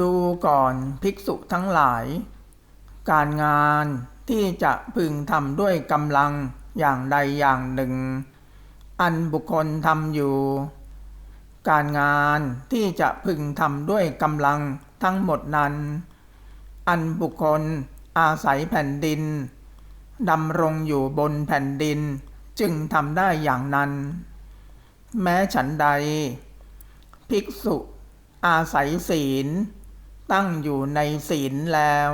ดูก่อนภิกษุทั้งหลาย การงานที่จะพึงทำด้วยกำลังอย่างใดอย่างหนึ่ง อันบุคคลทำอยู่ การงานที่จะพึงทำด้วยกำลังทั้งหมดนั้น อันบุคคลอาศัยแผ่นดินดำรงอยู่บนแผ่นดินจึงทำได้อย่างนั้น แม้ฉันใด ภิกษุอาศัยศีล ตั้งอยู่ในศีลแล้ว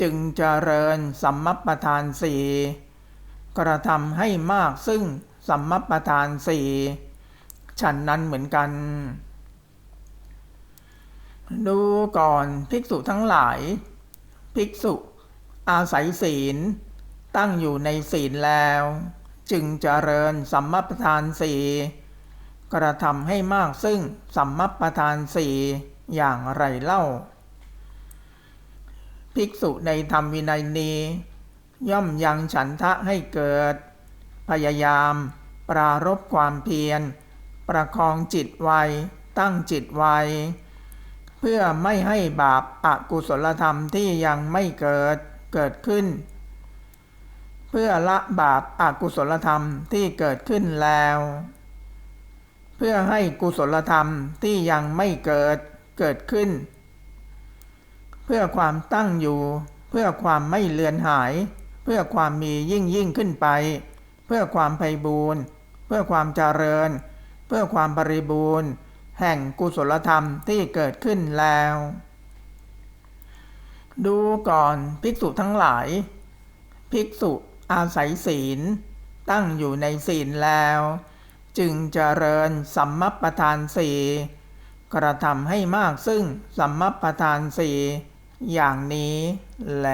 จึงเจริญสัมมัปปทานสีกระทำให้มากซึ่งสัมมัปปทานสีฉันนั้นเหมือนกัน ดูก่อนภิกษุทั้งหลาย ภิกษุอาศัยศีล ตั้งอยู่ในศีลแล้ว จึงเจริญสัมมัปทานสีกระทำให้มากซึ่งสัมมัปทานสี่อย่างไรเล่า ภิกษุในธรรมวินัยนี้ ย่อมยังฉันทะให้เกิด พยายาม ปรารบความเพียร ประคองจิตไว้ตั้งจิตไว้ เพื่อไม่ให้บาปอากุศลธรรมที่ยังไม่เกิดเกิดขึ้น เพื่อละบาปอากุศลธรรมที่เกิดขึ้นแล้ว เพื่อให้กุศลธรรมที่ยังไม่เกิด เกิดขึ้น เพื่อความตั้งอยู่ เพื่อความไม่เลือนหาย เพื่อความมียิ่งยิ่งขึ้นไป เพื่อความไพบูรณ์ เพื่อความเจริญ เพื่อความบริบูรณ์ แห่งกุศลธรรมที่เกิดขึ้นแล้ว ดูก่อนภิกษุทั้งหลาย ภิกษุอาศัยศีล ตั้งอยู่ในศีลแล้ว จึงเจริญสัมมปปทานสี่ กระทำให้มากซึ่งสัมมัปปทานสี่อย่างนี้แล